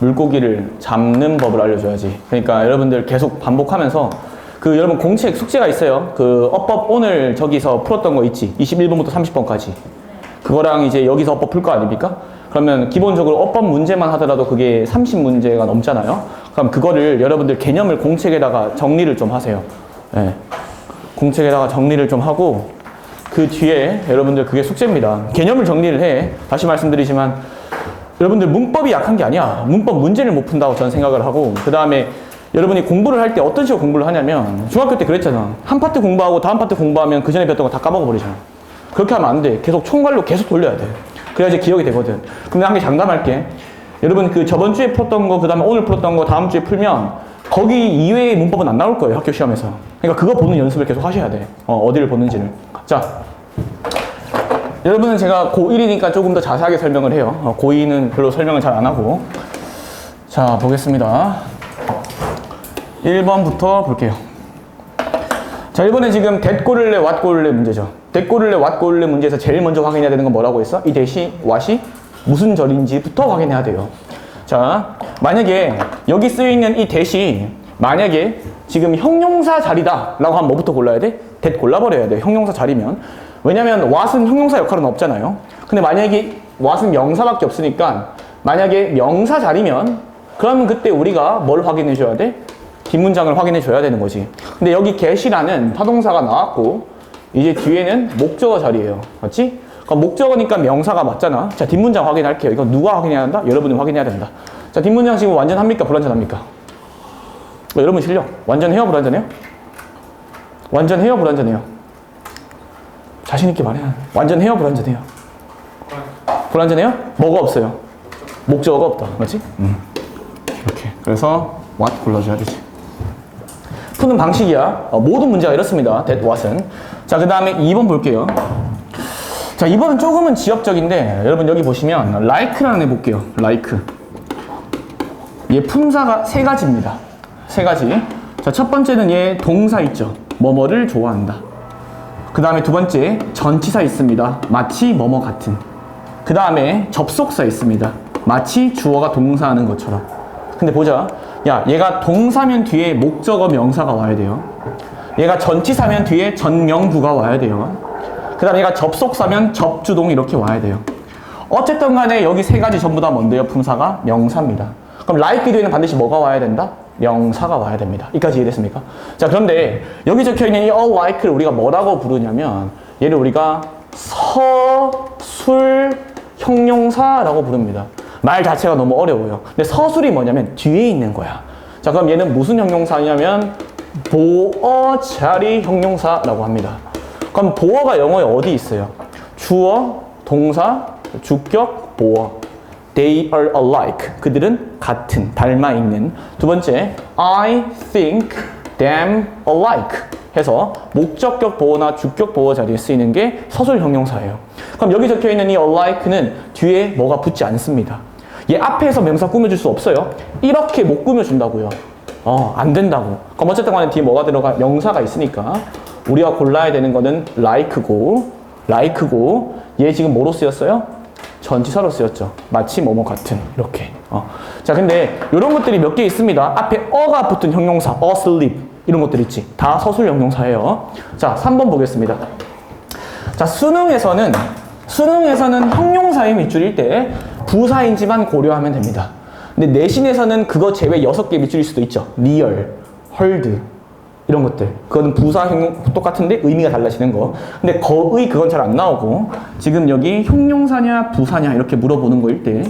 물고기를 잡는 법을 알려줘야지. 그러니까 여러분들 계속 반복하면서 그 여러분 공책 숙제가 있어요. 그 어법 오늘 저기서 풀었던 거 있지. 21번부터 30번까지. 그거랑 이제 여기서 어법 풀 거 아닙니까? 그러면 기본적으로 어법 문제만 하더라도 그게 30문제가 넘잖아요. 그럼 그거를 여러분들 개념을 공책에다가 정리를 좀 하세요. 예. 공책에다가 정리를 좀 하고 그 뒤에 여러분들 그게 숙제입니다. 개념을 정리를 해. 다시 말씀드리지만 여러분들 문법이 약한 게 아니야. 문법 문제를 못 푼다고 저는 생각을 하고 그 다음에 여러분이 공부를 할 때 어떤 식으로 공부를 하냐면 중학교 때 그랬잖아. 한 파트 공부하고 다음 파트 공부하면 그 전에 배웠던 거 다 까먹어 버리잖아. 그렇게 하면 안 돼. 계속 총괄로 계속 돌려야 돼. 그래야지 기억이 되거든. 내가 한개 장담할게. 여러분 그 저번 주에 풀었던 거, 그 다음에 오늘 풀었던 거 다음 주에 풀면 거기 이외의 문법은 안 나올 거예요. 학교 시험에서. 그러니까 그거 보는 연습을 계속 하셔야 돼. 어, 어디를 보는지를. 자. 여러분은 제가 고1이니까 조금 더 자세하게 설명을 해요. 어, 고2는 별로 설명을 잘 안 하고. 자, 보겠습니다. 1번부터 볼게요. 자, 1번에 지금 댓고를래, 왓고를래 문제죠. 댓고를래, 왓고를래 문제에서 제일 먼저 확인해야 되는 건 뭐라고 했어? 이 대시, 왓이 무슨 절인지부터 확인해야 돼요. 자, 만약에 여기 쓰여있는 이 대시, 만약에 지금 형용사 자리다 라고 하면 뭐부터 골라야 돼? 댓 골라버려야 돼. 형용사 자리면. 왜냐면 what은 형용사 역할은 없잖아요. 근데 만약에 what은 명사밖에 없으니까 만약에 명사 자리면 그러면 그때 우리가 뭘 확인해 줘야 돼? 뒷문장을 확인해 줘야 되는 거지. 근데 여기 get이라는 타동사가 나왔고 이제 뒤에는 목적어 자리예요. 맞지? 그럼 목적어니까 명사가 맞잖아. 자, 뒷문장 확인할게요. 이거 누가 확인해야 한다? 여러분이 확인해야 된다. 자, 뒷문장 지금 완전합니까? 불완전합니까? 어, 여러분 실력 완전해요? 불완전해요? 완전해요? 불완전해요? 자신 있게 말해. 완전 해요? 불완전해요? 불완전해요? 뭐가 없어요? 목적어가 없다. 맞지? 음. 이렇게. 그래서 what 골라줘야 되지. 푸는 방식이야. 어, 모든 문제가 이렇습니다. that what은. 자, 그 다음에 2번 볼게요. 자, 2번은 조금은 지엽적인데, 여러분 여기 보시면, like라는 애 볼게요. like. 얘 품사가 세 가지입니다. 세 가지. 자, 첫 번째는 얘 동사 있죠. 뭐뭐를 좋아한다. 그 다음에 두 번째, 전치사 있습니다. 마치 뭐뭐 같은. 그 다음에 접속사 있습니다. 마치 주어가 동사하는 것처럼. 근데 보자. 야, 얘가 동사면 뒤에 목적어 명사가 와야 돼요. 얘가 전치사면 뒤에 전명구가 와야 돼요. 그 다음에 얘가 접속사면 접주동 이렇게 와야 돼요. 어쨌든 간에 여기 세 가지 전부 다 뭔데요? 품사가 명사입니다. 그럼 like 뒤에는 반드시 뭐가 와야 된다? 명사가 와야 됩니다. 이까지 이해됐습니까? 자, 그런데 여기 적혀 있는 이 like를 우리가 뭐라고 부르냐면 얘를 우리가 서술 형용사라고 부릅니다. 말 자체가 너무 어려워요. 근데 서술이 뭐냐면 뒤에 있는 거야. 자, 그럼 얘는 무슨 형용사냐면 보어 자리 형용사라고 합니다. 그럼 보어가 영어에 어디 있어요? 주어, 동사, 주격, 보어. They are alike. 그들은 같은, 닮아 있는. 두 번째, I think them alike. 해서 목적격 보어나 주격 보어 자리에 쓰이는 게 서술 형용사예요. 그럼 여기 적혀 있는 이 alike는 뒤에 뭐가 붙지 않습니다. 얘 앞에서 명사 꾸며줄 수 없어요. 이렇게 못 꾸며준다고요. 어, 안 된다고. 그럼 어쨌든 간에 뒤에 뭐가 들어가? 명사가 있으니까 우리가 골라야 되는 거는 like고, like고, 얘 지금 뭐로 쓰였어요? 전치사로 쓰였죠. 마치 뭐뭐 같은 이렇게. 어. 자, 근데 이런 것들이 몇 개 있습니다. 앞에 어가 붙은 형용사, asleep 이런 것들 있지. 다 서술 형용사예요. 자, 3번 보겠습니다. 자, 수능에서는 수능에서는 형용사의 밑줄일 때 부사인지만 고려하면 됩니다. 근데 내신에서는 그거 제외 6개 밑줄일 수도 있죠. 리얼, 헐드 이런 것들. 그거는 부사 형용 똑같은데 의미가 달라지는 거. 근데 거의 그건 잘 안 나오고 지금 여기 형용사냐 부사냐 이렇게 물어보는 거일 때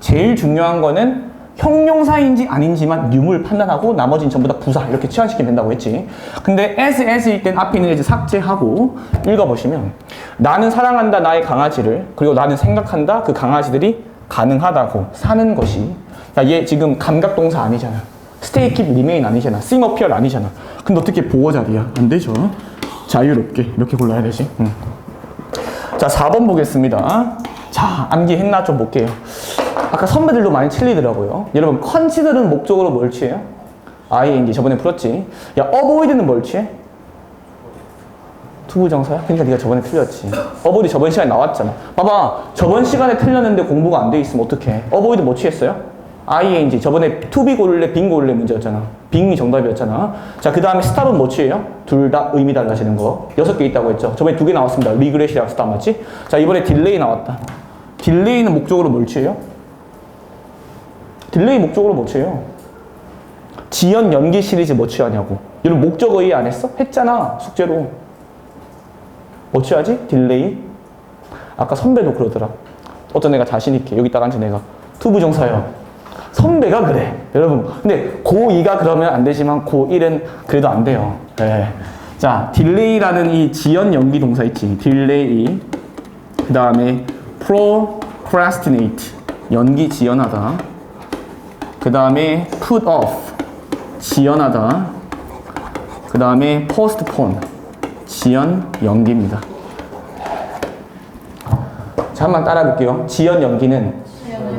제일 중요한 거는 형용사인지 아닌지만 유물 판단하고 나머지는 전부 다 부사 이렇게 치환시키면 된다고 했지. 근데 as as일 땐 앞에 있는 게 이제 삭제하고 읽어보시면 나는 사랑한다 나의 강아지를 그리고 나는 생각한다 그 강아지들이 가능하다고 사는 것이 야얘 지금 감각동사 아니잖아. Stay, keep, remain 아니잖아. appear 아니잖아. 근데 어떻게 보호 자리야? 안 되죠. 자유롭게 이렇게 골라야 되지. 응. 자 4번 보겠습니다. 자 암기했나 좀 볼게요. 아까 선배들도 많이 틀리더라고요. 여러분 consider는 목적으로 뭘 취해요? ing 저번에 풀었지. 야 avoid는 뭘 취해? 투부정사야? 그러니까 네가 저번에 틀렸지. avoid 저번 시간에 나왔잖아. 봐봐 저번 시간에 틀렸는데 공부가 안 돼 있으면 어떡해? avoid 뭐 취했어요? Ing. 저번에 be 고를래, 빙 고를래 문제였잖아. 빙이 정답이었잖아. 자, 그 다음에 스탑은 뭐치예요? 둘 다 의미 달라지는 거. 여섯 개 있다고 했죠. 저번에 두 개 나왔습니다. 리그레시랑 스탑 맞지? 자, 이번에 딜레이 나왔다. 딜레이는 목적으로 뭘 취해요? 딜레이 목적으로 뭐 취해요? 지연 연기 시리즈 뭐 취하냐고. 이런 목적 의의 안 했어? 했잖아. 숙제로. 뭐 취하지? 딜레이? 아까 선배도 그러더라. 어떤 애가 자신있게 여기 딱 앉은 애가 투부정사요. 선배가 그래. 여러분. 근데 고2가 그러면 안 되지만 고1은 그래도 안 돼요. 네. 자, 딜레이라는 이 지연 연기 동사 있지. 딜레이. 그 다음에 procrastinate. 연기 지연하다. 그 다음에 put off. 지연하다. 그 다음에 postpone. 지연 연기입니다. 자, 한번 따라 볼게요. 지연 연기는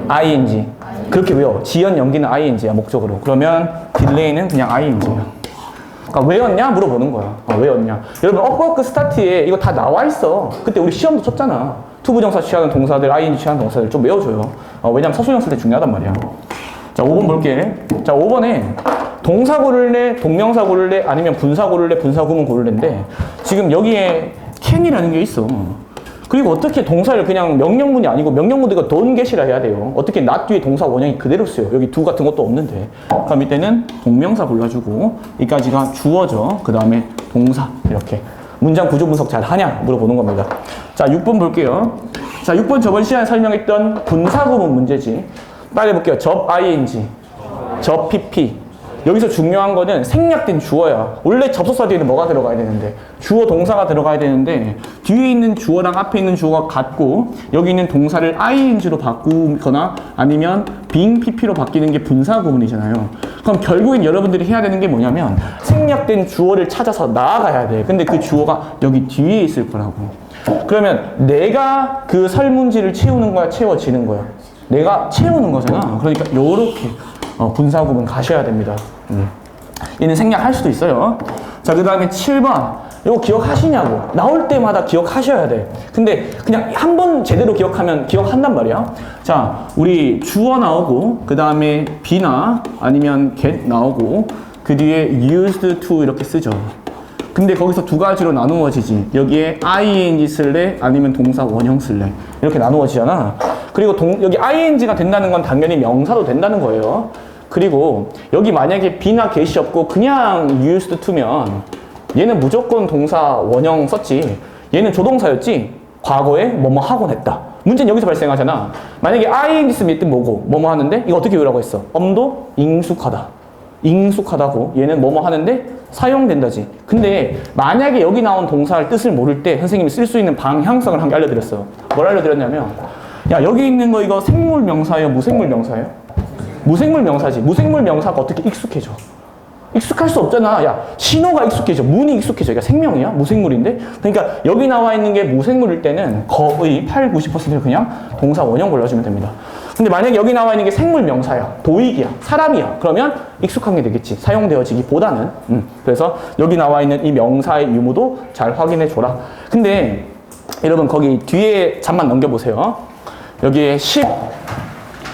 ing. 그렇게 외워. 지연 연기는 ing야, 목적으로. 그러면 딜레이는 그냥 ing예요. 그러니까 외웠냐? 물어보는 거야. 어, 외웠냐? 여러분, 업워크 스타트에 이거 다 나와 있어. 그때 우리 시험도 쳤잖아. 투부정사 취하는 동사들, ing 취하는 동사들 좀 외워줘요. 어, 왜냐면 서술형 쓸 때 중요하단 말이야. 자, 5번 볼게. 자, 5번에 동사 고를래, 동명사 고를래, 아니면 분사 고를래, 분사 구문 고를래인데 지금 여기에 can이라는 게 있어. 그리고 어떻게 동사를 그냥 명령문이 아니고 명령문도 don't get이라 해야 돼요. 어떻게 not 뒤에 동사 원형이 그대로 쓰요. 여기 do 같은 것도 없는데. 그럼 이때는 동명사 골라주고 이까지가 주어져. 그 다음에 동사 이렇게. 문장 구조 분석 잘 하냐 물어보는 겁니다. 자, 6번 볼게요. 자, 6번 저번 시간에 설명했던 분사 구문 문제지. 빨리 볼게요. 접 ing, 접 pp. 여기서 중요한 거는 생략된 주어야. 원래 접속사 뒤에는 뭐가 들어가야 되는데 주어 동사가 들어가야 되는데 뒤에 있는 주어랑 앞에 있는 주어가 같고 여기 있는 동사를 ing로 바꾸거나 아니면 being pp로 바뀌는 게 분사 구문이잖아요. 그럼 결국엔 여러분들이 해야 되는 게 뭐냐면 생략된 주어를 찾아서 나아가야 돼. 근데 그 주어가 여기 뒤에 있을 거라고. 그러면 내가 그 설문지를 채우는 거야, 채워지는 거야? 내가 채우는 거잖아. 그러니까 요렇게 어, 분사구문 가셔야 됩니다. 음. 얘는 생략할 수도 있어요. 자, 그 다음에 7번. 이거 기억하시냐고. 나올 때마다 기억하셔야 돼. 근데 그냥 한 번 제대로 기억하면 기억한단 말이야. 자, 우리 주어 나오고, 그 다음에 be나 아니면 get 나오고, 그 뒤에 used to 이렇게 쓰죠. 근데 거기서 두 가지로 나누어지지. 여기에 ing 쓸래 아니면 동사 원형 쓸래. 이렇게 나누어지잖아. 그리고 동, 여기 ing가 된다는 건 당연히 명사도 된다는 거예요. 그리고 여기 만약에 be나 get이 없고 그냥 used to면 얘는 무조건 동사 원형 썼지. 얘는 조동사였지. 과거에 뭐뭐 하곤 했다. 문제는 여기서 발생하잖아. 만약에 ing 쓰면 이때 뭐고 뭐뭐 하는데 이거 어떻게 외우라고 했어? 엄도 익숙하다. 익숙하다고 얘는 뭐뭐 하는데 사용된다지. 근데 만약에 여기 나온 동사의 뜻을 모를 때 선생님이 쓸 수 있는 방향성을 한 개 알려드렸어. 뭘 알려드렸냐면 야 여기 있는 거 이거 생물 명사예요? 무생물 명사예요? 무생물 명사지. 무생물 명사가 어떻게 익숙해져? 익숙할 수 없잖아. 야, 신호가 익숙해져. 문이 익숙해져. 그러니까 생명이야? 무생물인데? 그러니까 여기 나와 있는 게 무생물일 때는 거의 8, 90%를 그냥 동사 원형 골라주면 됩니다. 근데 만약에 여기 나와 있는 게 생물 명사야. 도익이야. 사람이야. 그러면 익숙한 게 되겠지. 사용되어지기보다는. 음. 그래서 여기 나와 있는 이 명사의 유무도 잘 확인해 줘라. 근데 여러분 거기 뒤에 잠만 넘겨보세요. 여기에 10,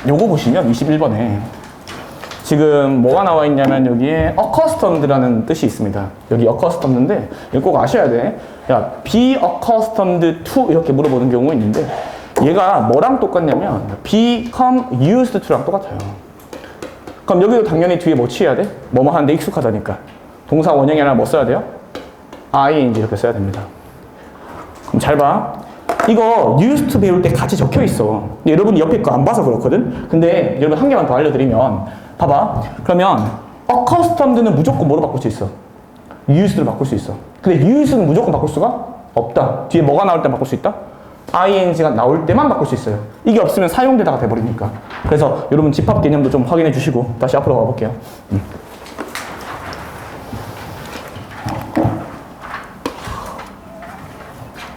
요거 보시면 21번에 지금 뭐가 나와 있냐면 여기에 accustomed라는 뜻이 있습니다. 여기 accustomed인데 꼭 아셔야 돼. 야, be accustomed to 이렇게 물어보는 경우가 있는데 얘가 뭐랑 똑같냐면 become used to랑 똑같아요. 그럼 여기도 당연히 뒤에 뭐 취해야 돼? 뭐뭐 하는데 익숙하다니까. 동사 원형이 아니라 뭐 써야 돼요? ing 이렇게 써야 됩니다. 그럼 잘 봐. 이거 to 배울 때 같이 적혀 있어. 근데 여러분이 옆에 거 안 봐서 그렇거든? 근데 여러분 한 개만 더 알려드리면, 봐봐. 그러면 accustomed는 무조건 뭐로 바꿀 수 있어? used로 바꿀 수 있어. 근데 used는 무조건 바꿀 수가 없다. 뒤에 뭐가 나올 때 바꿀 수 있다? ing가 나올 때만 바꿀 수 있어요. 이게 없으면 사용되다가 돼버리니까. 그래서 여러분 집합 개념도 좀 확인해 주시고 다시 앞으로 가볼게요. 음.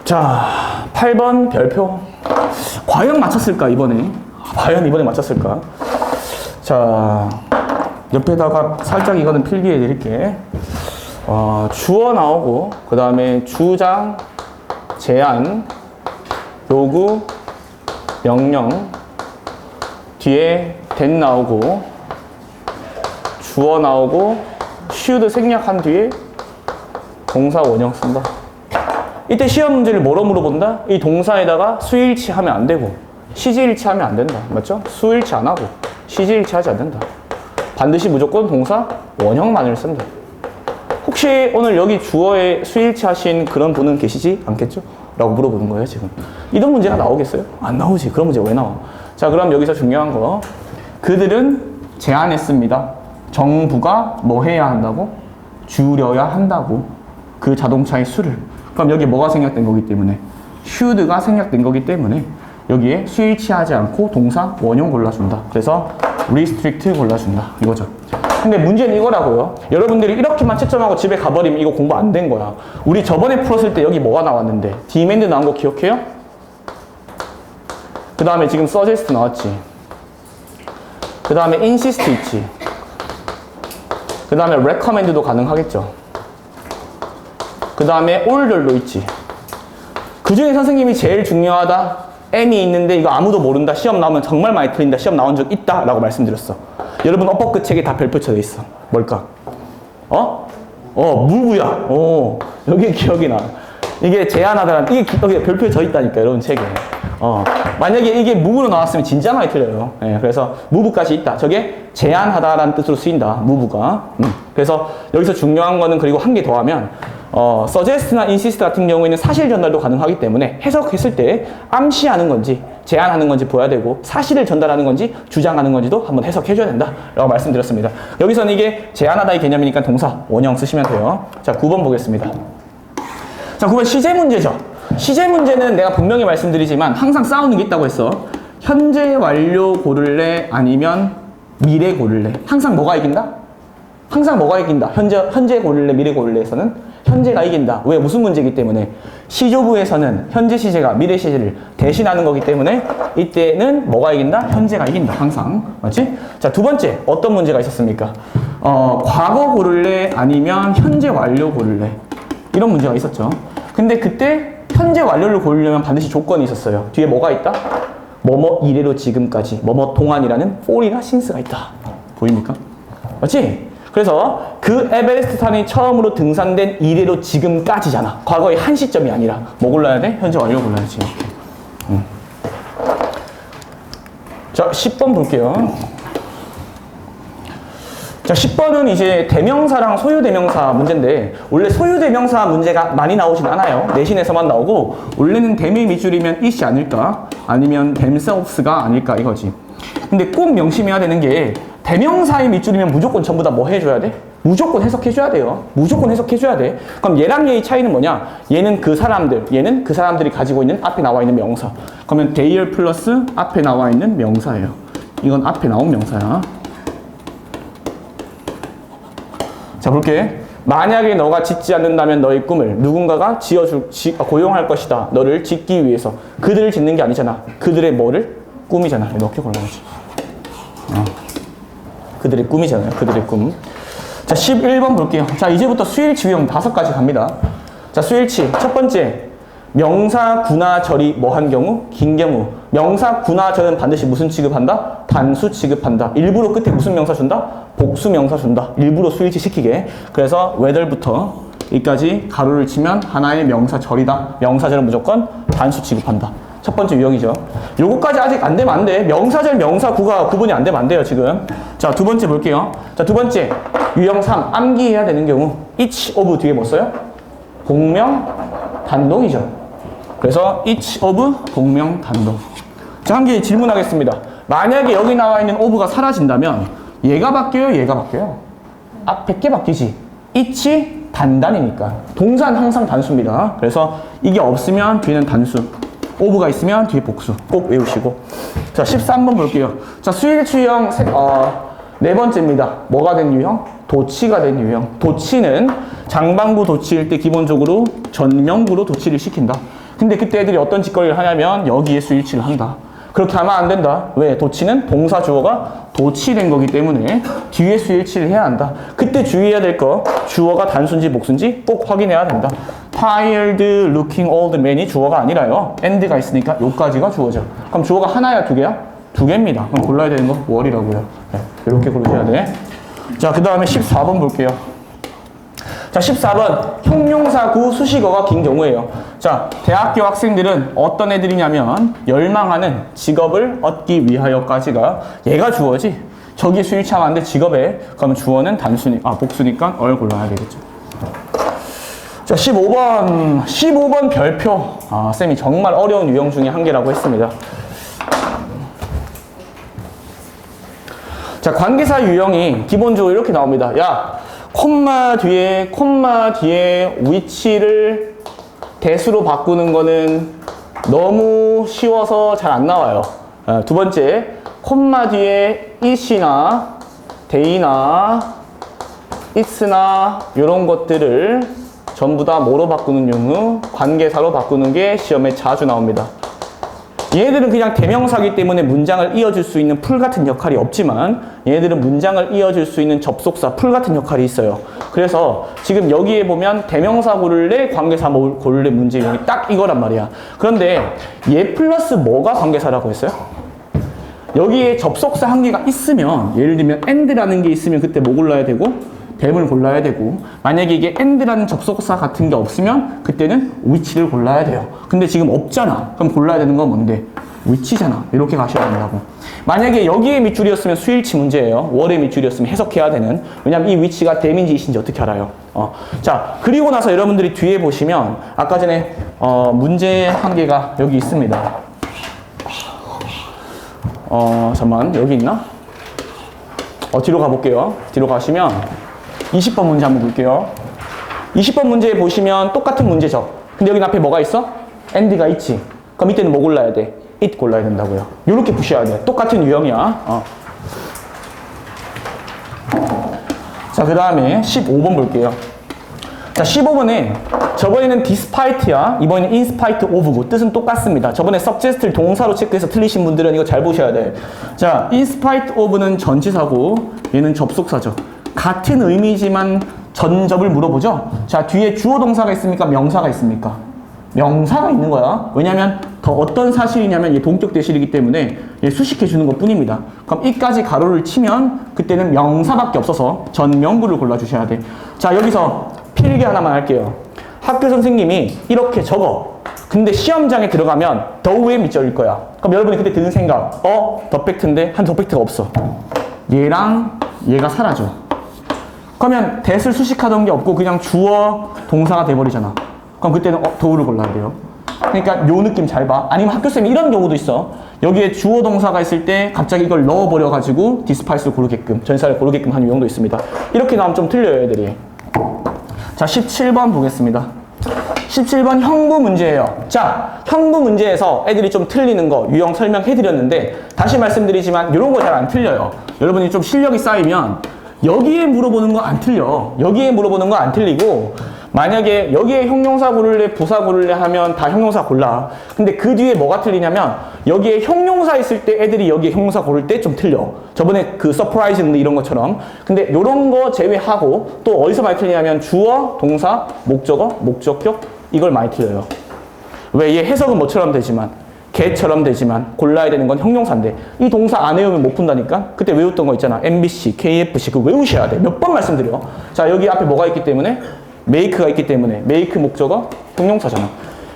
자, 8번 별표. 과연 맞췄을까, 이번에? 과연 이번에 맞췄을까? 자, 옆에다가 살짝 이거는 필기해 드릴게. 어, 주어 나오고, 그 다음에 주장, 제안, 요구, 명령, 뒤에 된 나오고 주어 나오고 should 생략한 뒤에 동사 원형 쓴다. 이때 시험 문제를 뭐로 물어본다? 이 동사에다가 수일치 하면 안 되고 시제일치 하면 안 된다. 맞죠? 수일치 안 하고 시제일치 하지 않는다. 반드시 무조건 동사 원형만을 쓴다. 혹시 오늘 여기 주어에 수일치 하신 그런 분은 계시지 않겠죠? 라고 물어보는 거예요, 지금. 이런 문제가 나오겠어요? 안 나오지. 그런 문제 왜 나와? 자, 그럼 여기서 중요한 거. 그들은 제안했습니다. 정부가 뭐 해야 한다고? 줄여야 한다고. 그 자동차의 수를. 그럼 여기 뭐가 생략된 거기 때문에? should가 생략된 거기 때문에 여기에 수일치하지 않고 동사 원형 골라준다. 그래서 restrict 골라준다. 이거죠. 근데 문제는 이거라고요. 여러분들이 이렇게만 채점하고 집에 가버리면 이거 공부 안 된 거야. 우리 저번에 풀었을 때 여기 뭐가 나왔는데? demand 나온 거 기억해요? 그 다음에 지금 suggest 나왔지. 그 다음에 insist 있지. 그 다음에 recommend도 가능하겠죠. 그 다음에 order도 있지. 그 중에 선생님이 제일 중요하다. M이 있는데 이거 아무도 모른다. 시험 나오면 정말 많이 틀린다. 시험 나온 적 있다. 라고 말씀드렸어. 여러분 업법 그 책에 다 별표 쳐져 있어. 뭘까? 어? 어, 무부야. 어, 여기 기억이 나. 이게 제안하다란, 이게 기- 여기 별표에 져 있다니까, 여러분 책에. 어, 만약에 이게 무부로 나왔으면 진짜 많이 틀려요. 예, 그래서 무부까지 있다. 저게 제안하다라는 뜻으로 쓰인다. 무부가. 음. 그래서 여기서 중요한 거는 그리고 한 개 더 하면, 어, suggest나 insist 같은 경우에는 사실 전달도 가능하기 때문에 해석했을 때 암시하는 건지 제안하는 건지 보여야 되고 사실을 전달하는 건지 주장하는 건지도 한번 해석해줘야 된다 라고 말씀드렸습니다. 여기서는 이게 제안하다의 개념이니까 동사 원형 쓰시면 돼요. 자 9번 보겠습니다. 자 9번 시제 문제죠. 시제 문제는 내가 분명히 말씀드리지만 항상 싸우는 게 있다고 했어. 현재 완료 고를래 아니면 미래 고를래? 항상 뭐가 이긴다? 항상 뭐가 이긴다? 현재, 현재 고를래, 미래 고를래에서는 현재가 이긴다. 왜? 무슨 문제이기 때문에? 시조부에서는 현재 시제가 미래 시제를 대신하는 거기 때문에 이때는 뭐가 이긴다? 현재가 이긴다. 항상. 맞지? 자, 두 번째. 어떤 문제가 있었습니까? 어, 과거 고를래 아니면 현재 완료 고를래. 이런 문제가 있었죠. 근데 그때 현재 완료를 고르려면 반드시 조건이 있었어요. 뒤에 뭐가 있다? 뭐뭐 이래로 지금까지 뭐뭐 동안이라는 for이나 since가 있다. 보입니까? 맞지? 그래서 그 에베레스트 산이 처음으로 등산된 이래로 지금까지잖아. 과거의 한 시점이 아니라 뭐 골라야 돼? 현재 완료 골라야지. 음. 자, 10번 볼게요. 자, 10번은 이제 대명사랑 소유대명사 문제인데 원래 소유대명사 문제가 많이 나오진 않아요. 내신에서만 나오고 원래는 대미 밑줄이면 it이 아닐까 아니면 themselves가 아닐까 이거지. 근데 꼭 명심해야 되는 게 대명사의 밑줄이면 무조건 전부 다 뭐 해줘야 돼? 무조건 해석해줘야 돼요. 무조건 해석해줘야 돼. 그럼 얘랑 얘의 차이는 뭐냐? 얘는 그 사람들, 얘는 그 사람들이 가지고 있는 앞에 나와 있는 명사. 그러면 their 플러스 앞에 나와 있는 명사예요. 이건 앞에 나온 명사야. 자 볼게. 만약에 너가 짓지 않는다면 너의 꿈을 누군가가 지어줄 지- 아, 고용할 것이다. 너를 짓기 위해서 그들을 짓는 게 아니잖아. 그들의 뭐를 꿈이잖아. 이렇게 골라야지. 어. 그들의 꿈이잖아요. 그들의 꿈. 자 11번 볼게요. 자 이제부터 수일치 유형 다섯 가지 갑니다. 자 수일치. 첫 번째. 명사 구나 절이 뭐한 경우? 긴 경우. 명사 구나 절은 반드시 무슨 취급한다? 단수 취급한다. 일부러 끝에 무슨 명사 준다? 복수 명사 준다. 일부러 수일치 시키게. 그래서 whether부터 여기까지 가로를 치면 하나의 명사 절이다. 명사 절은 무조건 단수 취급한다 첫 번째 유형이죠 요거까지 아직 안 되면 안 돼 명사절 명사구가 구분이 안 되면 안 돼요 지금 자 두 번째 볼게요 자 두 번째 유형 3 암기해야 되는 경우 each of 뒤에 뭐 써요 복명 단동이죠. 그래서 each of 복명 단동. 자, 한 개 질문하겠습니다. 만약에 여기 나와 있는 of가 사라진다면 얘가 바뀌어요, 얘가 바뀌어요? 앞에 게 바뀌지. each 단단이니까. 동사는 항상 단수입니다. 그래서 이게 없으면 뒤에는 단수. Of가 있으면 뒤에 복수. 꼭 외우시고. 자, 13번 볼게요. 자, 세, 어, 네 번째입니다. 뭐가 된 유형? 도치가 된 유형. 도치는 장방부 도치일 때 기본적으로 전명구로 도치를 시킨다. 근데 그때 애들이 어떤 짓거리를 하냐면 여기에 수일치를 한다. 그렇게 하면 안 된다. 왜? 도치는 동사 주어가 도치된 거기 때문에 뒤에 수일치를 해야 한다. 그때 주의해야 될 거 주어가 단순지 복순지 꼭 확인해야 된다. tired looking old man이 주어가 아니라요. and가 있으니까 요까지가 주어죠. 그럼 주어가 하나야 두 개야? 두 개입니다. 그럼 골라야 되는 거 월이라고요. 네, 이렇게 고르셔야 돼. 자, 그 다음에 14번 볼게요. 자, 14번. 형용사구 수식어가 긴 경우에요. 자, 대학교 학생들은 어떤 애들이냐면, 열망하는 직업을 얻기 위하여까지가 얘가 주어지. 저기 수일차가인데 직업에, 그러면 주어는 단순히, 아, 복수니까 얼 골라야 되겠죠. 자, 15번. 15번 별표. 아, 쌤이 정말 어려운 유형 중에 한 개라고 했습니다. 자, 관계사 유형이 기본적으로 이렇게 나옵니다. 야, 콤마 뒤에, 콤마 뒤에 위치를 대수로 바꾸는 거는 너무 쉬워서 잘 안 나와요. 아, 두 번째, 콤마 뒤에 it이나 day나 it's나 이런 것들을 전부 다 뭐로 바꾸는 경우 관계사로 바꾸는 게 시험에 자주 나옵니다. 얘네들은 그냥 대명사기 때문에 문장을 이어줄 수 있는 풀 같은 역할이 없지만 얘네들은 문장을 이어줄 수 있는 접속사 풀 같은 역할이 있어요. 그래서 지금 여기에 보면 대명사 고를래 관계사 뭐 고를래 문제 유형이 딱 이거란 말이야. 그런데 얘 플러스 뭐가 관계사라고 했어요? 여기에 접속사 한 개가 있으면 예를 들면 and라는 게 있으면 그때 뭐 골라야 되고 댐을 골라야 되고 만약에 이게 and라는 접속사 같은 게 없으면 그때는 which를 골라야 돼요. 근데 지금 없잖아. 그럼 골라야 되는 건 뭔데? which잖아. 이렇게 가셔야 된다고. 만약에 여기에 밑줄이었으면 수일치 문제예요. 월의 밑줄이었으면 해석해야 되는. 왜냐면 이 which가 댐인지 이신지 어떻게 알아요? 어. 자 그리고 나서 여러분들이 뒤에 보시면 아까 전에 어, 문제 한 개가 여기 있습니다. 어, 잠만. 여기 있나? 어, 뒤로 가볼게요. 뒤로 가시면 20번 문제 한번 볼게요. 20번 문제 보시면 똑같은 문제죠. 근데 여기 앞에 뭐가 있어? and가 있지. 그럼 이때는 뭐 골라야 돼? it 골라야 된다고요. 이렇게 푸셔야 돼. 똑같은 유형이야. 어. 자, 그 다음에 15번 볼게요. 자, 15번에 저번에는 despite야. 이번에는 in spite of고 뜻은 똑같습니다. 저번에 subject를 동사로 체크해서 틀리신 분들은 이거 잘 보셔야 돼. 자, in spite of는 전치사고 얘는 접속사죠. 같은 의미지만 전접을 물어보죠. 자, 뒤에 주어 동사가 있습니까? 명사가 있습니까? 명사가 있는 거야. 왜냐면 더 어떤 사실이냐면 얘 동격 대실이기 때문에 얘 수식해 주는 것 뿐입니다. 그럼 이까지 가로를 치면 그때는 명사밖에 없어서 전명구를 골라 주셔야 돼. 자, 여기서 필기 하나만 할게요. 학교 선생님이 이렇게 적어. 근데 시험장에 들어가면 더 위에 밑절일 거야. 그럼 여러분이 그때 드는 생각, 어? 더 팩트인데? 한 더 팩트가 없어. 얘랑 얘가 사라져. 그러면 대을 수식하던 게 없고 그냥 주어 동사가 돼버리잖아. 그럼 그때는 어, 더우를 골라야 돼요. 그러니까 요 느낌 잘 봐. 아니면 학교쌤이 이런 경우도 있어. 여기에 주어 동사가 있을 때 갑자기 이걸 넣어버려 가지고 디스파이스를 고르게끔, 전사를 고르게끔 하는 유형도 있습니다. 이렇게 나오면 좀 틀려요, 애들이. 자, 17번 보겠습니다. 17번 형부 문제예요. 자, 형부 문제에서 애들이 좀 틀리는 거 유형 설명해 드렸는데 다시 말씀드리지만 이런 거 잘 안 틀려요. 여러분이 좀 실력이 쌓이면 여기에 물어보는 거 안 틀려. 여기에 물어보는 거 안 틀리고 만약에 여기에 형용사 고를래, 부사 고를래 하면 다 형용사 골라. 근데 그 뒤에 뭐가 틀리냐면 여기에 형용사 있을 때 애들이 여기에 형용사 고를 때 좀 틀려. 저번에 그 서프라이즈인데 이런 것처럼. 근데 요런 거 제외하고 또 어디서 많이 틀리냐면 주어, 동사, 목적어, 목적격 이걸 많이 틀려요. 왜 얘 해석은 뭐처럼 되지만 개처럼 되지만 골라야 되는 건 형용사인데 이 동사 안 외우면 못 푼다니까? 그때 외웠던 거 있잖아. MBC, KFC 그거 외우셔야 돼. 몇 번 말씀드려. 자 여기 앞에 뭐가 있기 때문에? 메이크가 있기 때문에. 메이크 목적어 형용사잖아.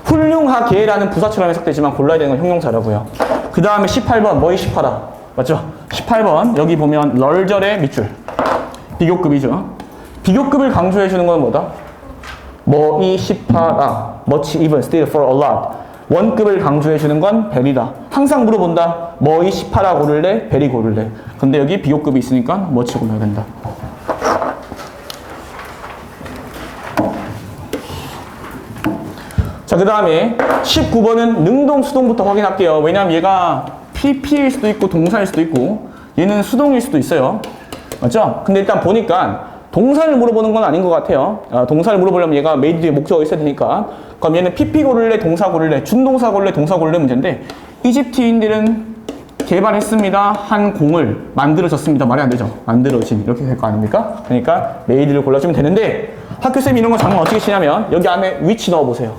훌륭하게라는 부사처럼 해석되지만 골라야 되는 건 형용사라고요. 그 다음에 18번 뭐이 18아. 맞죠? 18번 여기 보면 럴절의 밑줄. 비교급이죠. 비교급을 강조해 주는 건 뭐다? 뭐이 18아. much even still for a lot 원급을 강조해 주는 건 벨이다 항상 물어본다 뭐이 18아 고를래 벨이 고를래 근데 여기 비교급이 있으니까 much 골라야 된다 자, 그 다음에 19번은 능동, 수동부터 확인할게요. 왜냐면 얘가 PP일 수도 있고 동사일 수도 있고 얘는 수동일 수도 있어요. 맞죠? 근데 일단 보니까 동사를 물어보는 건 아닌 것 같아요. 아, 동사를 물어보려면 얘가 메이드 뒤에 목적어 있어야 되니까. 그럼 얘는 PP 고를래, 동사 고를래, 준동사 고를래, 동사 고를래 문제인데 이집트인들은 개발했습니다. 한 공을 만들어졌습니다. 말이 안 되죠. 만들어진 이렇게 될 거 아닙니까? 그러니까 메이드를 골라주면 되는데 학교쌤이 이런 거 장면 어떻게 치냐면 여기 안에 위치 넣어보세요.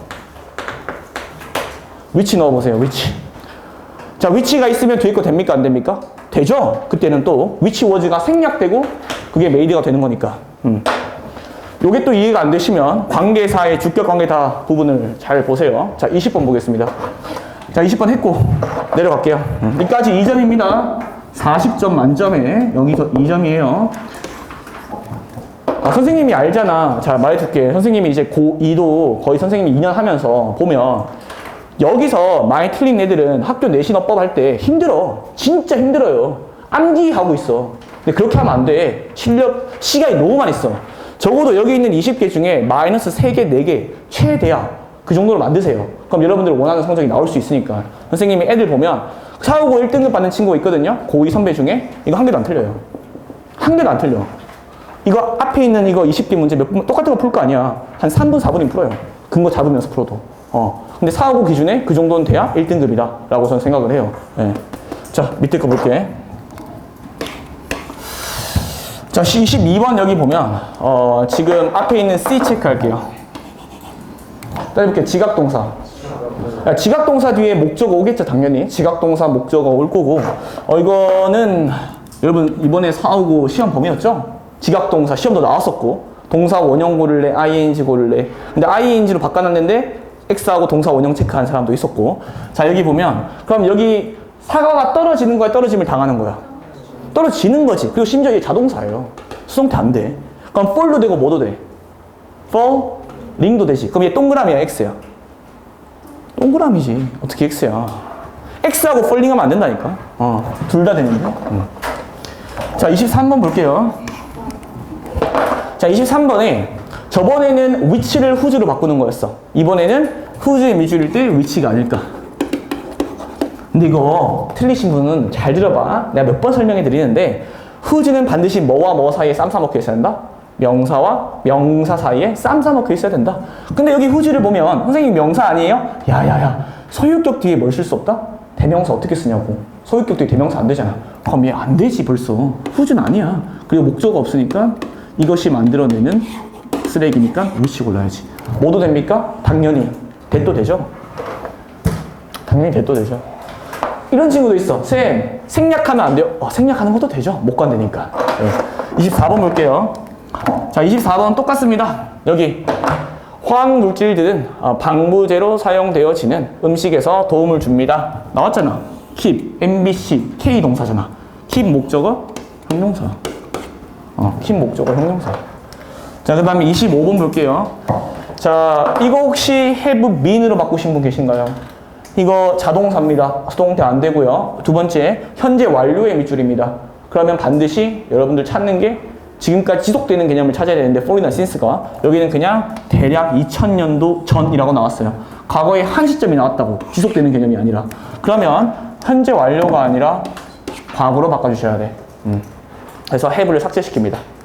위치 넣어보세요. 위치. 자, 위치가 있으면 뒤에 거 됩니까? 안 됩니까? 되죠? 그때는 또 위치 워즈가 생략되고 그게 메이드가 되는 거니까. 음. 요게 또 이해가 안 되시면 관계사의 주격 관계다 부분을 잘 보세요. 자, 20번 보겠습니다. 자, 20번 했고 내려갈게요. 음. 여기까지 2점입니다. 40점 만점에 여기서 2점이에요. 아, 선생님이 알잖아. 자, 말해줄게. 선생님이 이제 고2도 거의 선생님이 2년 하면서 보면 여기서 많이 틀린 애들은 학교 내신 어법 할 때 힘들어. 진짜 힘들어요. 암기하고 있어. 근데 그렇게 하면 안 돼. 실력, 시간이 너무 많이 써. 적어도 여기 있는 20개 중에 마이너스 3개, 4개, 최대야. 그 정도로 만드세요. 그럼 여러분들 원하는 성적이 나올 수 있으니까. 선생님이 애들 보면 4하고 1등급 받는 친구가 있거든요. 고2 선배 중에. 이거 한 개도 안 틀려요. 한 개도 안 틀려. 이거 앞에 있는 이거 20개 문제 몇 분, 똑같은 거 풀 거 아니야. 한 3분, 4분이면 풀어요. 근거 잡으면서 풀어도. 어. 근데 4하고 기준에 그 정도는 돼야 1등급이다. 라고 저는 생각을 해요. 예. 자, 밑에 거 볼게. 자, 22번 여기 보면, 어, 지금 앞에 있는 C 체크할게요. 따라해볼게요. 지각동사. 야, 지각동사 뒤에 목적어 오겠죠, 당연히. 지각동사 목적어 올 거고. 어, 이거는 여러분 이번에 사오고 시험 범위였죠? 지각동사 시험도 나왔었고. 동사 원형 고를래, ing 고를래. 근데 ing로 바꿔놨는데 x하고 동사 원형 체크한 사람도 있었고. 자, 여기 보면 그럼 여기 사과가 떨어지는 거야, 떨어짐을 당하는 거야? 떨어지는 거지. 그리고 심지어 이게 자동사예요. 수동태 안 돼. 그럼 fall도 되고 뭐도 돼? fall, 링도 되지. 그럼 얘 동그라미야, x야. 동그라미지. 어떻게 x야? x하고 falling 하면 안 된다니까. 어, 둘 다 되는데. 음. 자, 23번 볼게요. 자, 23번에 저번에는 위치를 who's로 바꾸는 거였어. 이번에는 who's의 미줄일 때 위치가 아닐까. 근데 이거 틀리신 분은 잘 들어봐. 내가 몇 번 설명해 드리는데 who's는 반드시 뭐와 뭐 사이에 쌈 싸먹혀 있어야 된다. 명사와 명사 사이에 쌈 싸먹혀 있어야 된다. 근데 여기 who's를 보면 선생님 명사 아니에요? 야야야 소유격 뒤에 뭘 쓸 수 없다? 대명사 어떻게 쓰냐고. 소유격 뒤에 대명사 안 되잖아. 그럼 얘안 되지 벌써. who's는 아니야. 그리고 목적어 없으니까 이것이 만들어내는 쓰레기니까 위치 골라야지. 뭐도 됩니까? 당연히 대도 되죠. 당연히 대도 되죠. 이런 친구도 있어. 쌤, 생략하면 안 돼요. 어, 생략하는 것도 되죠. 못 간다니까. 네. 24번 볼게요. 자, 24번 똑같습니다. 여기 화학 물질들은 어, 방부제로 사용되어지는 음식에서 도움을 줍니다. 나왔잖아. keep, MBC, K 동사잖아. keep 목적어, 형용사. 어, keep 목적어, 형용사. 자, 그 다음에 25번 볼게요. 자, 이거 혹시 have been으로 바꾸신 분 계신가요? 이거 자동사입니다. 수동태 안 되고요. 두 번째, 현재 완료의 밑줄입니다. 그러면 반드시 여러분들 찾는 게 지금까지 지속되는 개념을 찾아야 되는데 for이나 since가 여기는 그냥 대략 2000년도 전이라고 나왔어요. 과거에 한 시점이 나왔다고 지속되는 개념이 아니라 그러면 현재 완료가 아니라 과거로 바꿔주셔야 돼. 음. 그래서 have를 삭제시킵니다.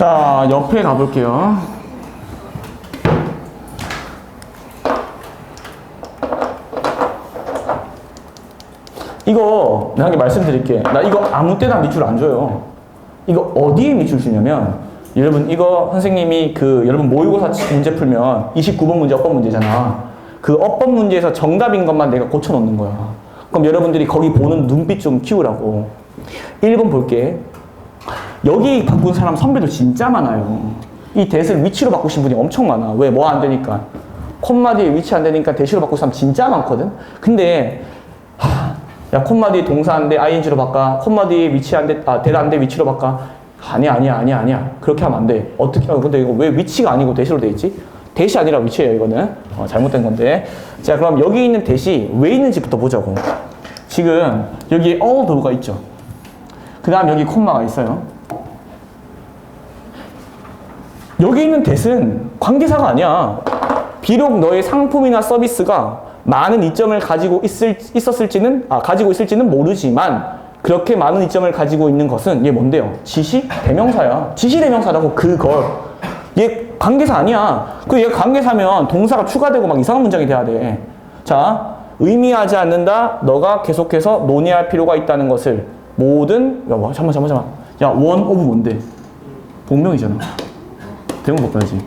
자 옆에 가볼게요. 이거 내가 말씀드릴게. 나 이거 아무 때나 밑줄 안 줘요. 이거 어디에 밑줄 주냐면 여러분 이거 선생님이 그 여러분 모의고사 문제 풀면 29번 문제 어법 문제잖아. 그 어법 문제에서 정답인 것만 내가 고쳐 놓는 거야. 그럼 여러분들이 거기 보는 눈빛 좀 키우라고. 1번 볼게. 여기 바꾼 사람 선배도 진짜 많아요. 이 대를 위치로 바꾸신 분이 엄청 많아. 왜? 뭐 안 되니까. 콤마 뒤에 위치 안 되니까 대시로 바꾼 사람 진짜 많거든? 근데, 하, 야, 콤마 뒤에 동사인데 ing로 바꿔. 콤마 뒤에 위치 안 돼, 아, 대안 돼 위치로 바꿔. 아니야, 아니야, 아니야, 아니야. 그렇게 하면 안 돼. 어떻게, 어, 근데 이거 왜 위치가 아니고 대시로 돼 있지? 대시 아니라 위치예요, 이거는. 어, 잘못된 건데. 자, 그럼 여기 있는 대시 왜 있는지부터 보자고. 지금 여기에 althought가 있죠. 그 다음 여기 콤마가 있어요. 여기 있는 대은 관계사가 아니야. 비록 너의 상품이나 서비스가 많은 이점을 가지고 있을, 있었을지는, 아, 가지고 있을지는 모르지만, 그렇게 많은 이점을 가지고 있는 것은 얘 뭔데요? 지시 대명사야. 지시 대명사라고 그걸. 얘 관계사 아니야. 그 얘 관계사면 동사가 추가되고 막 이상한 문장이 돼야 돼. 자, 의미하지 않는다. 너가 계속해서 논의할 필요가 있다는 것을 모든, 야, 뭐, 잠깐만, 잠깐만, 잠깐만. 야, 원 오브 뭔데? 본명이잖아. 대문 바꿔야지.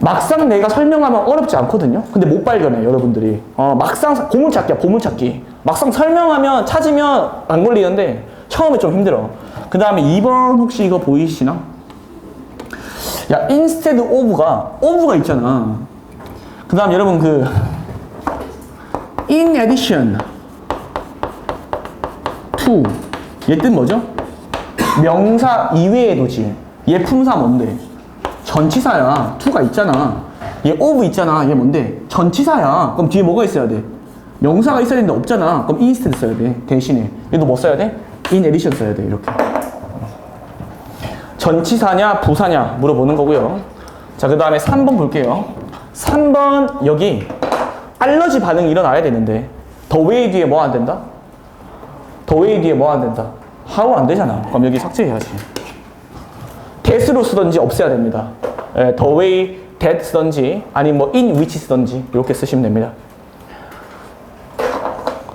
막상 내가 설명하면 어렵지 않거든요. 근데 못 발견해 여러분들이. 어, 막상 보물찾기야 보물찾기. 막상 설명하면 찾으면 안 걸리는데 처음에 좀 힘들어. 그 다음에 2번 혹시 이거 보이시나? 야 instead of가 of가 있잖아. 그 다음 여러분 그 in addition to 얘뜻 뭐죠? 명사 이외의 도지. 얘 품사 뭔데? 전치사야. to가 있잖아. 얘 of 있잖아. 얘 뭔데? 전치사야. 그럼 뒤에 뭐가 있어야 돼? 명사가 있어야 되는데 없잖아. 그럼 instead 써야 돼. 대신에. 얘도 뭐 써야 돼? in addition 써야 돼. 이렇게. 전치사냐 부사냐 물어보는 거고요. 자, 그 다음에 3번 볼게요. 3번 여기 알러지 반응이 일어나야 되는데 더 웨이 뒤에 뭐 안 된다? 더 웨이 뒤에 뭐 안 된다? how 안 되잖아. 그럼 여기 삭제해야지. That으로 쓰던지 없애야 됩니다. 예, the way that 쓰던지 아니면 뭐 in which 쓰던지 이렇게 쓰시면 됩니다.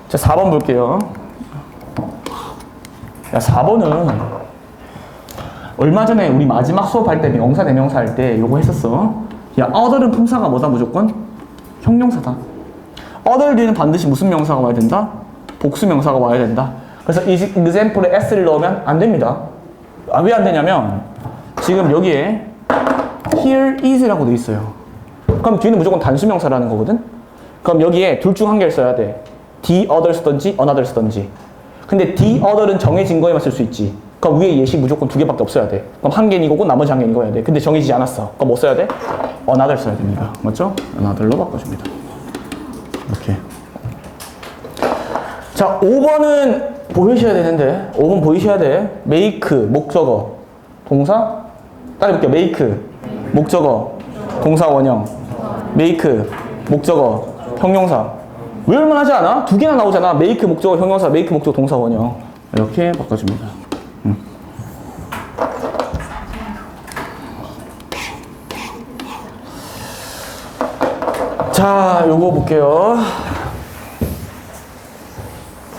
자, 4번 볼게요. 야, 4번은 얼마 전에 우리 마지막 수업할 때 명사 대명사 할 때 요거 했었어. 야, other은 품사가 뭐다 무조건? 형용사다. other 뒤에는 반드시 무슨 명사가 와야 된다? 복수 명사가 와야 된다. 그래서 이 example에 s를 넣으면 안 됩니다. 아, 왜 안 되냐면 지금 여기에 here is라고 돼 있어요. 그럼 뒤는 무조건 단수 명사라는 거거든. 그럼 여기에 둘 중 한 개를 써야 돼. the other 쓰던지 another 쓰던지. 근데 the other은 정해진 거에만 쓸 수 있지. 그럼 위에 예시 무조건 두 개밖에 없어야 돼. 그럼 한 개는 이거고 나머지 한 개는 이거야 돼. 근데 정해지지 않았어. 그럼 뭐 써야 돼? another 써야 됩니다. 맞죠? another로 바꿔줍니다. 이렇게. 자, 5번은 보이셔야 되는데, 5번 보이셔야 돼. make, 목적어, 동사? 따라해볼게요. make, 목적어, 동사 원형. make, 목적어, 형용사. 외울만 하지 않아? 두 개나 나오잖아. make, 목적어, 형용사, make, 목적어, 동사 원형. 이렇게 바꿔줍니다. 음. 자, 요거 볼게요.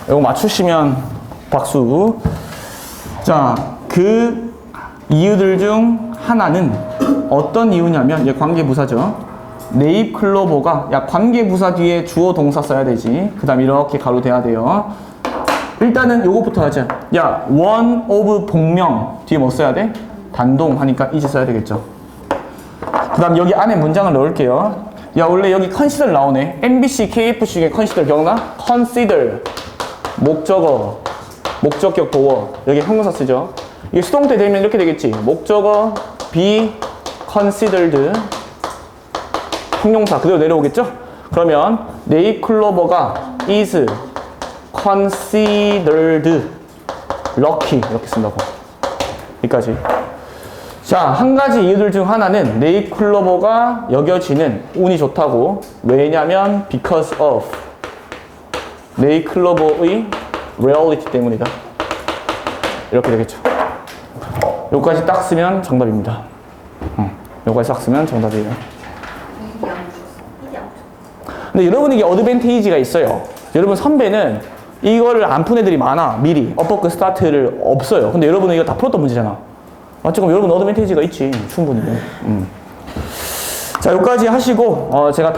이거 맞추시면 박수. 자, 그 이유들 중 하나는 어떤 이유냐면 얘 관계부사죠. 네잎 클로버가 야 관계부사 뒤에 주어 동사 써야 되지. 그다음 이렇게 가로 돼야 돼요. 일단은 요거부터 하자. 야 one of 복명 뒤에 뭐 써야 돼? 단동 하니까 이제 써야 되겠죠. 그다음 여기 안에 문장을 넣을게요. 야 원래 여기 consider 나오네. MBC, KF 중에 consider 기억나? consider 목적어, 목적격 보어 여기 형용사 쓰죠. 이게 수동 태 되면 이렇게 되겠지. 목적어 be considered 형용사 그대로 내려오겠죠? 그러면 네잎클로버가 is considered lucky 이렇게 쓴다고. 여기까지. 자, 한 가지 이유들 중 하나는 네잎클로버가 여겨지는 운이 좋다고. 왜냐면 because of 네잎클로버의 reality 때문이다. 이렇게 되겠죠. 여기까지 딱 쓰면 정답입니다. 응. 여기까지 딱 쓰면 정답이에요. 근데 여러분에게 어드밴테이지가 있어요. 여러분 선배는 이거를 안 푼 애들이 많아. 미리 어퍼크 스타트를 없어요. 근데 여러분은 이거 다 풀었던 문제잖아. 맞죠? 그럼 여러분 어드밴테이지가 있지. 충분히. 음. 자, 여기까지 하시고 어, 제가